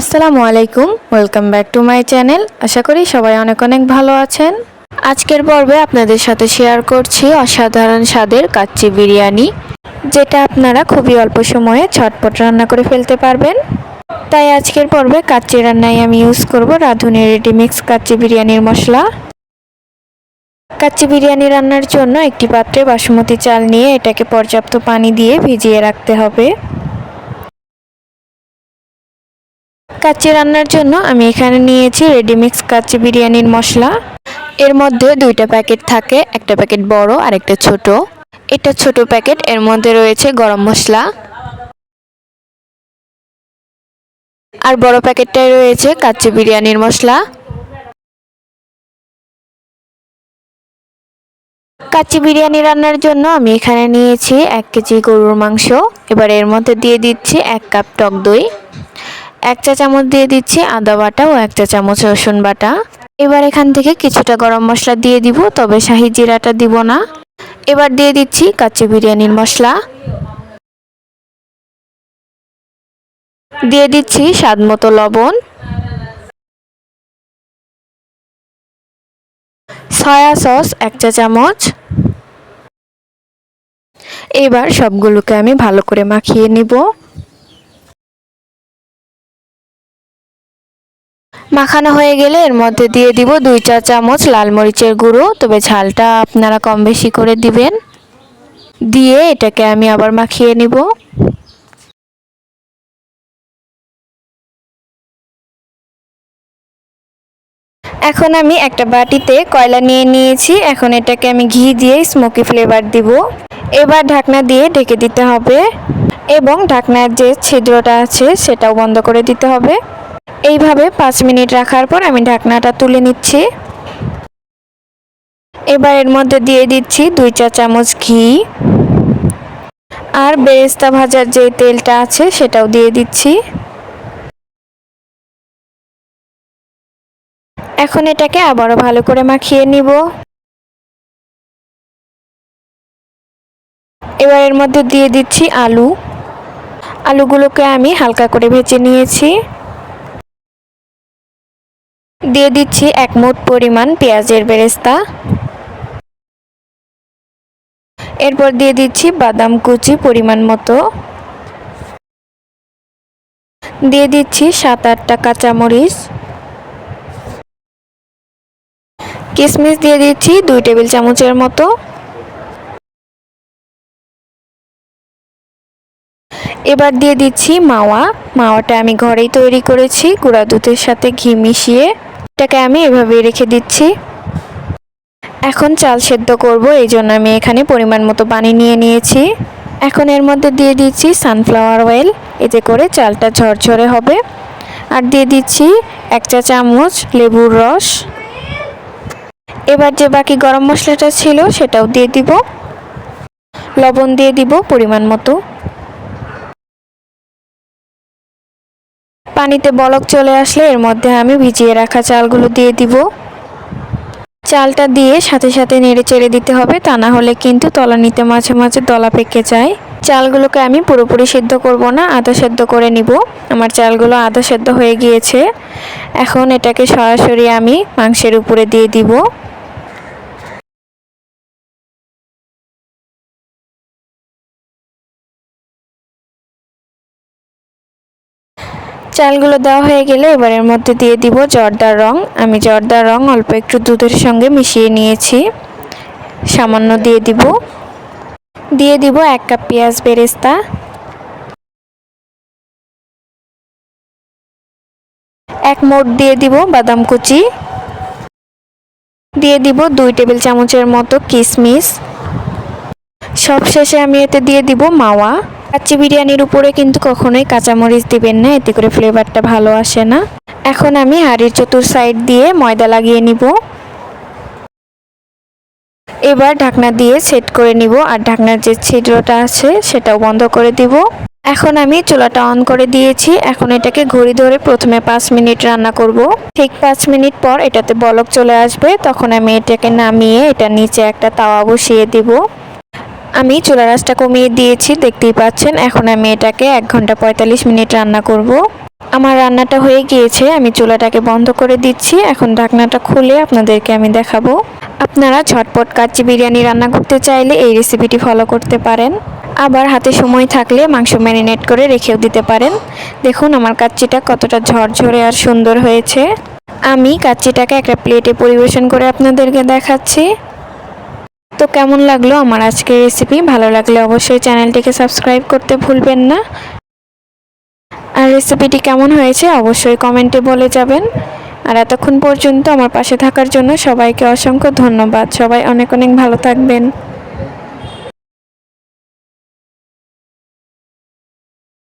আসসালামু আলাইকুম welcome back to my channel আশা করি সবাই অনেক অনেক ভালো আছেন। আজকের পর্বে আপনাদের সাথে শেয়ার করছি অসাধারণ স্বাদের কাচ্চি বিরিয়ানি, যেটা আপনারা খুবই অল্প সময়ে ছটপট রান্না করে ফেলতে পারবেন। তাই আজকের পর্বে কাচ্চি রান্নায় আমি ইউজ করব রাঁধুনি রেডিমিক্স কাচ্চি বিরিয়ানির মশলা। কাচ্চি বিরিয়ানি রান্নার জন্য একটি পাত্রে বাসমতি চাল নিয়ে এটাকে পর্যাপ্ত পানি দিয়ে ভিজিয়ে রাখতে হবে। কাচ্চি রান্নার জন্য আমি এখানে নিয়েছি রেডিমিক্স কাচ্চি বিরিয়ানির মশলা। এর মধ্যে দুইটা প্যাকেট থাকে, একটা প্যাকেট বড় আর একটা ছোট। এটা ছোট প্যাকেট, এর মধ্যে রয়েছে গরম মশলা। আর বড় প্যাকেটটায় রয়েছে কাচ্চি বিরিয়ানির মশলা। কাচ্চি বিরিয়ানি রান্নার জন্য আমি এখানে নিয়েছি এক কেজি গরুর মাংস। এবার এর মধ্যে দিয়ে দিচ্ছি এক কাপ টক দই। এক চা চামচ দিয়ে দিচ্ছি আদা বাটা ও এক চা চামচ রসুন বাটা। এবার এখান থেকে কিছুটা গরম মশলা দিয়ে দিব, তবে শাহি জিরাটা দিব না। এবার দিয়ে দিচ্ছি কাচ্চি বিরিয়ানির মশলা। দিয়ে দিচ্ছি স্বাদ মতো লবণ। সয়া সস এক চা চামচ। এবার সবগুলোকে আমি ভালো করে মাখিয়ে নিব। মাখানো হয়ে গেলে এর মধ্যে দিয়ে দিব দুই চা চামচ লাল মরিচের গুঁড়ো। তবে ঝালটা আপনারা কম বেশি করে দিবেন। দিয়ে এটাকে আমি আবার মাখিয়ে নিব। এখন আমি একটা বাটিতে কয়লা নিয়ে নিয়েছি। এখন এটাকে আমি ঘি দিয়ে স্মোকি ফ্লেভার দিব। এবার ঢাকনা দিয়ে ঢেকে দিতে হবে। এবং ঢাকনার যে ছিদ্রটা আছে, সেটাও বন্ধ করে দিতে হবে। এইভাবে পাঁচ মিনিট রাখার পর আমি ঢাকনাটা তুলে নিচ্ছি। এবার এর মধ্যে দিয়ে দিচ্ছি দুই চা চামচ ঘি। আর বেরেস্তা ভাজার যে তেলটা আছে সেটাও দিয়ে দিচ্ছি। এখন এটাকে আবারও ভালো করে মাখিয়ে নিব। এবার এর মধ্যে দিয়ে দিচ্ছি আলু। আলুগুলোকে আমি হালকা করে ভেজে নিয়েছি। দিয়ে দিচ্ছি এক মুঠ পরিমাণ পেঁয়াজের বেরেস্তা। এরপর দিয়ে দিচ্ছি বাদাম কুচি পরিমাণ মতো। দিয়ে দিচ্ছি সাত আটটা কাঁচামরিচ। কিশমিশ দিয়ে দিচ্ছি দুই টেবিল চামচের মতো। এবার দিয়ে দিচ্ছি মাওয়া। মাওয়াটা আমি ঘরেই তৈরি করেছি। গুঁড়া দুধের সাথে ঘি মিশিয়ে। এটাকে আমি এভাবে রেখে দিচ্ছি। এখন চাল সেদ্ধ করব, এই জন্য আমি এখানে পরিমাণ মতো পানি নিয়ে নিয়েছি। এখন এর মধ্যে দিয়ে দিচ্ছি সানফ্লাওয়ার অয়েল এতে করে চালটা ঝরঝরে হবে। আর দিয়ে দিচ্ছি এক চা চামচ লেবুর রস। এবার যে বাকি গরম মশলাটা ছিল, সেটাও দিয়ে দিব। লবণ দিয়ে দিব পরিমাণ মতো। পানিতে বলক চলে আসলে এর মধ্যে আমি ভিজিয়ে রাখা চালগুলো দিয়ে দিব। চালটা দিয়ে সাথে সাথে নেড়ে চেড়ে দিতে হবে, তা না হলে কিন্তু তলানিতে মাঝে মাঝে দলা পেকে যায়। চালগুলোকে আমি পুরোপুরি সিদ্ধ করব না, আধা সেদ্ধ করে নিব। আমার চালগুলো আধা সেদ্ধ হয়ে গিয়েছে। এখন এটাকে সরাসরি আমি মাংসের উপরে দিয়ে দিব। চালগুলো দেওয়া হয়ে গেলে এবার এর মধ্যে দিয়ে দিব জর্দার রং। আমি জর্দার রং অল্প একটু দুধের সঙ্গে মিশিয়ে নিয়েছি। সামান্য দিয়ে দিব। দিয়ে দিব এক কাপ পেঁয়াজ বেরেস্তা। এক মোট দিয়ে দিব বাদাম কুচি। দিয়ে দিব দুই টেবিল চামচের মতো কিশমিশ সবশেষে আমি এতে দিয়ে দিব মাওয়া। কাচ্চি বিরিয়ানির উপরে কিন্তু কখনোই কাঁচামরিচ দিবেন না, এতে করে ফ্লেভারটা ভালো আসে না। এখন আমি হাড়ির চতুর সাইড দিয়ে ময়দা লাগিয়ে নিব। এবার ঢাকনা দিয়ে সেট করে নিব আর ঢাকনার যে ছিদ্রটা আছে সেটাও বন্ধ করে দিব। এখন আমি চুলাটা অন করে দিয়েছি। এখন এটাকে ঘড়ি ধরে প্রথমে পাঁচ মিনিট রান্না করব। ঠিক পাঁচ মিনিট পর এটাতে বলক চলে আসবে। তখন আমি এটাকে নামিয়ে এটা নিচে একটা তাওয়া বসিয়ে দিব। আমি চুলা রাসটা কমিয়ে দিয়েছি, দেখতেই পাচ্ছেন। এখন আমি এটাকে এক ঘণ্টা পঁয়তাল্লিশ মিনিট রান্না করব। আমার রান্নাটা হয়ে গিয়েছে, আমি চুলাটাকে বন্ধ করে দিচ্ছি। এখন ঢাকনাটা খুলে আপনাদেরকে আমি দেখাবো। আপনারা ঝটপট কাচ্চি বিরিয়ানি রান্না করতে চাইলে এই রেসিপিটি ফলো করতে পারেন। আবার হাতে সময় থাকলে মাংস ম্যারিনেট করে রেখেও দিতে পারেন। দেখুন আমার কাচ্চিটা কতটা ঝরঝরে আর সুন্দর হয়েছে। আমি কাচ্চিটাকে একটা প্লেটে পরিবেশন করে আপনাদেরকে দেখাচ্ছি। তো কেমন লাগল আমার আজকের রেসিপি ভালো লাগলে অবশ্যই চ্যানেলটিকে সাবস্ক্রাইব করতে ভুলবেন না। আর রেসিপিটি কেমন হয়েছে অবশ্যই কমেন্টে বলে যাবেন। আর এতক্ষণ পর্যন্ত আমার পাশে থাকার জন্য সবাইকে অসংখ্য ধন্যবাদ। সবাই অনেক অনেক ভালো থাকবেন।